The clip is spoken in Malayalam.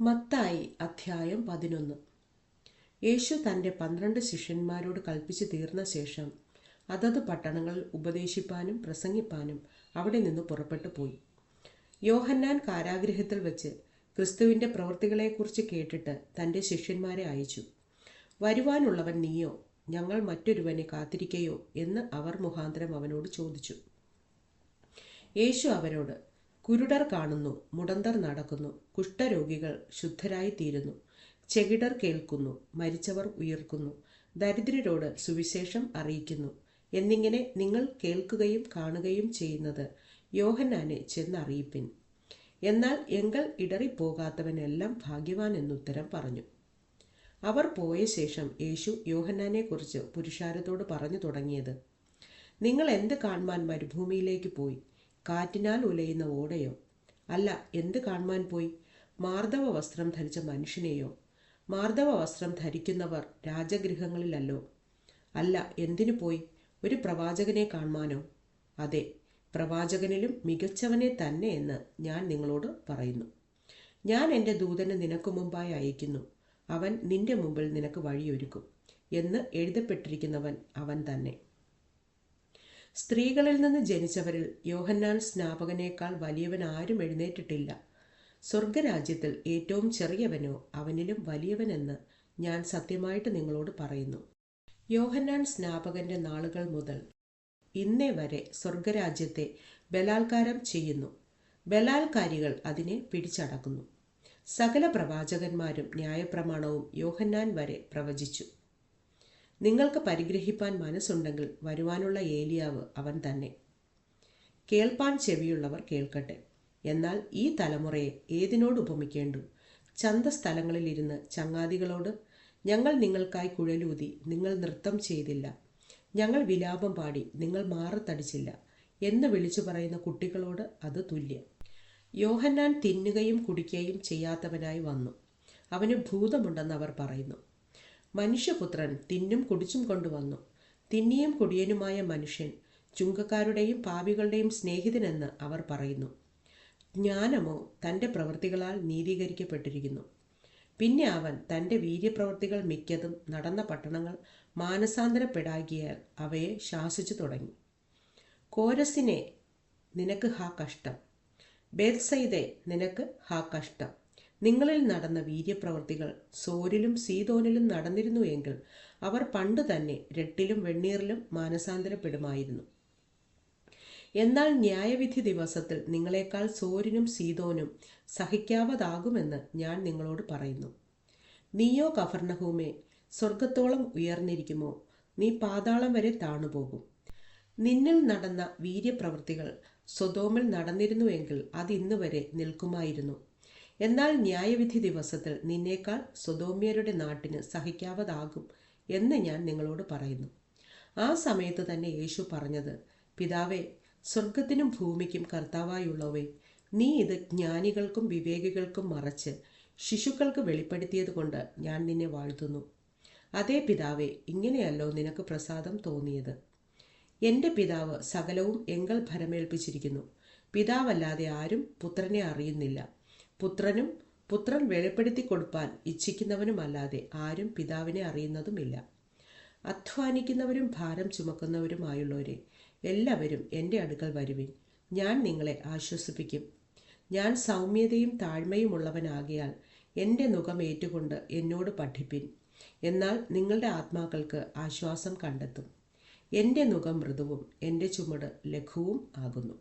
മത്തായി അധ്യായം പതിനൊന്ന്. യേശു തന്റെ പന്ത്രണ്ട് ശിഷ്യന്മാരോട് കൽപ്പിച്ചു തീർന്ന ശേഷം അതത് പട്ടണങ്ങളിൽ ഉപദേശിപ്പാനും പ്രസംഗിപ്പാനും അവിടെ നിന്ന് പുറപ്പെട്ടു പോയി. യോഹന്നാൻ കാരാഗ്രഹത്തിൽ വെച്ച് ക്രിസ്തുവിന്റെ പ്രവൃത്തികളെക്കുറിച്ച് കേട്ടിട്ട് തന്റെ ശിഷ്യന്മാരെ അയച്ചു. വരുവാനുള്ളവൻ നീയോ? ഞങ്ങൾ മറ്റൊരുവനെ കാത്തിരിക്കയോ? എന്ന് അവർ മുഖാന്തരം അവനോട് ചോദിച്ചു. യേശു അവരോട് കുരുടർ കാണുന്നു മുടന്തർ നടക്കുന്നു കുഷ്ഠരോഗികൾ ശുദ്ധരായി തീരുന്നു ചെകിടർ കേൾക്കുന്നു മരിച്ചവർ ഉയർക്കുന്നു. ദരിദ്രരോട് സുവിശേഷം അറിയിക്കുന്നു. എന്നിങ്ങനെ നിങ്ങൾ കേൾക്കുകയും കാണുകയും ചെയ്യുന്നത് യോഹന്നാനെ ചെന്നറിയിപ്പിൻ. എന്നാൽ എങ്കൽ ഇടറിപ്പോകാത്തവനെല്ലാം ഭാഗ്യവാൻ എന്നുത്തരം പറഞ്ഞു. അവർ പോയ ശേഷം യേശു യോഹന്നാനെക്കുറിച്ച് പുരുഷാരത്തോട് പറഞ്ഞു തുടങ്ങിയത് നിങ്ങൾ എന്ത് കാണുവാൻ മരുഭൂമിയിലേക്ക് പോയി? കാറ്റിനാൽ ഉലയുന്ന ഓടയോ? അല്ല എന്ത് കാണുവാൻ പോയി? മാർദ്ദവ വസ്ത്രം ധരിച്ച മനുഷ്യനെയോ? മാർദ്ദവ വസ്ത്രം ധരിക്കുന്നവർ രാജഗൃഹങ്ങളിലല്ലോ. അല്ല എന്തിനു പോയി? ഒരു പ്രവാചകനെ കാണുവാനോ? അതെ പ്രവാചകനിലും മികച്ചവനെ തന്നെ എന്ന് ഞാൻ നിങ്ങളോട് പറയുന്നു. ഞാൻ എന്റെ ദൂതനെ നിനക്ക് മുമ്പായി അയക്കുന്നു. അവൻ നിന്റെ മുമ്പിൽ നിനക്ക് വഴിയൊരുക്കും എന്ന് എഴുതപ്പെട്ടിരിക്കുന്നവൻ അവൻ തന്നെ. സ്ത്രീകളിൽ നിന്ന് ജനിച്ചവരിൽ യോഹന്നാൻ സ്നാപകനേക്കാൾ വലിയവൻ ആരും എഴുന്നേറ്റിട്ടില്ല. സ്വർഗരാജ്യത്തിൽ ഏറ്റവും ചെറിയവനോ അവനിലും വലിയവനെന്ന് ഞാൻ സത്യമായിട്ട് നിങ്ങളോട് പറയുന്നു. യോഹന്നാൻ സ്നാപകന്റെ നാളുകൾ മുതൽ ഇന്നേ വരെ സ്വർഗരാജ്യത്തെ ബലാത്കാരം ചെയ്യുന്നു. ബലാത്കാരികൾ അതിനെ പിടിച്ചടക്കുന്നു. സകല പ്രവാചകന്മാരും ന്യായപ്രമാണവും യോഹന്നാൻ വരെ പ്രവചിച്ചു. നിങ്ങൾക്ക് പരിഗ്രഹിപ്പാൻ മനസ്സുണ്ടെങ്കിൽ വരുവാനുള്ള ഏലിയാവ് അവൻ തന്നെ. കേൾപ്പാൻ ചെവിയുള്ളവർ കേൾക്കട്ടെ. എന്നാൽ ഈ തലമുറയെ ഏതിനോട് ഉപമിക്കേണ്ടു? ചന്തസ്ഥലങ്ങളിലിരുന്ന് ചങ്ങാതികളോട് ഞങ്ങൾ നിങ്ങൾക്കായി കുഴലൂതി നിങ്ങൾ നൃത്തം ചെയ്തില്ല. ഞങ്ങൾ വിലാപം പാടി നിങ്ങൾ മാറത്തടിച്ചില്ല എന്ന് വിളിച്ചു പറയുന്ന കുട്ടികളോട് അത് തുല്യം. യോഹന്നാൻ തിന്നുകയും കുടിക്കുകയും ചെയ്യാത്തവനായി വന്നു. അവന് ഭൂതമുണ്ടെന്ന് അവർ പറയുന്നു. മനുഷ്യപുത്രൻ തിന്നും കുടിച്ചും കൊണ്ടുവന്നു. തിന്നിയും കുടിയനുമായ മനുഷ്യൻ ചുങ്കക്കാരുടെയും പാപികളുടെയും സ്നേഹിതനെന്ന് അവർ പറയുന്നു. ജ്ഞാനമോ തന്റെ പ്രവൃത്തികളാൽ നീതീകരിക്കപ്പെട്ടിരിക്കുന്നു. പിന്നെ അവൻ തന്റെ വീര്യപ്രവൃത്തികൾ മിക്കതും നടന്ന പട്ടണങ്ങൾ മാനസാന്തരപ്പെടാകിയാൽ അവയെ ശാസിച്ചു തുടങ്ങി. കോരസിനെ നിനക്ക് ഹാ കഷ്ടം. ബേത്സൈദെ നിനക്ക് ഹാ കഷ്ടം. നിങ്ങളിൽ നടന്ന വീര്യപ്രവൃത്തികൾ സോരിലും സീതോനിലും നടന്നിരുന്നു എങ്കിൽ അവർ പണ്ട് തന്നെ രട്ടിലും വെണ്ണീറിലും മാനസാന്തരപ്പെടുമായിരുന്നു. എന്നാൽ ന്യായവിധി ദിവസത്തിൽ നിങ്ങളെക്കാൾ സോരിനും സീതോനും സഹിക്കാവതാകുമെന്ന് ഞാൻ നിങ്ങളോട് പറയുന്നു. നീയോ കഫർണഹൂമേ സ്വർഗത്തോളം ഉയർന്നിരിക്കുമോ? നീ പാതാളം വരെ താണുപോകും. നിന്നിൽ നടന്ന വീര്യപ്രവൃത്തികൾ സ്വതോമിൽ നടന്നിരുന്നുവെങ്കിൽ അത് ഇന്നുവരെ നിൽക്കുമായിരുന്നു. എന്നാൽ ന്യായവിധി ദിവസത്തിൽ നിന്നേക്കാൾ സ്വതോമ്യരുടെ നാട്ടിന് സഹിക്കാവതാകും എന്ന് ഞാൻ നിങ്ങളോട് പറയുന്നു. ആ സമയത്ത് തന്നെ യേശു പറഞ്ഞത് പിതാവേ സ്വർഗത്തിനും ഭൂമിക്കും കർത്താവായുള്ളവേ നീ ഇത് ജ്ഞാനികൾക്കും വിവേകികൾക്കും മറച്ച് ശിശുക്കൾക്ക് വെളിപ്പെടുത്തിയത് കൊണ്ട് ഞാൻ നിന്നെ വാഴ്ത്തുന്നു. അതേ പിതാവേ ഇങ്ങനെയല്ലോ നിനക്ക് പ്രസാദം തോന്നിയത്. എന്റെ പിതാവ് സകലവും എങ്കൽ ഭരമേൽപ്പിച്ചിരിക്കുന്നു പിതാവല്ലാതെ ആരും പുത്രനെ അറിയുന്നില്ല. പുത്രനും പുത്രൻ വെളിപ്പെടുത്തി കൊടുപ്പാൻ ഇച്ഛിക്കുന്നവനുമല്ലാതെ ആരും പിതാവിനെ അറിയുന്നതുമില്ല. അധ്വാനിക്കുന്നവരും ഭാരം ചുമക്കുന്നവരുമായുള്ളവരെ എല്ലാവരും എന്റെ അടുക്കൽ വരുവിൻ. ഞാൻ നിങ്ങളെ ആശ്വസിപ്പിക്കും. ഞാൻ സൗമ്യതയും താഴ്മയും ഉള്ളവനാകിയാൽ എന്റെ മുഖം ഏറ്റുകൊണ്ട് എന്നോട് പഠിപ്പിൻ. എന്നാൽ നിങ്ങളുടെ ആത്മാക്കൾക്ക് ആശ്വാസം കണ്ടെത്തും. എന്റെ മുഖം മൃദുവും എന്റെ ചുമട് ലഘുവും ആകുന്നു.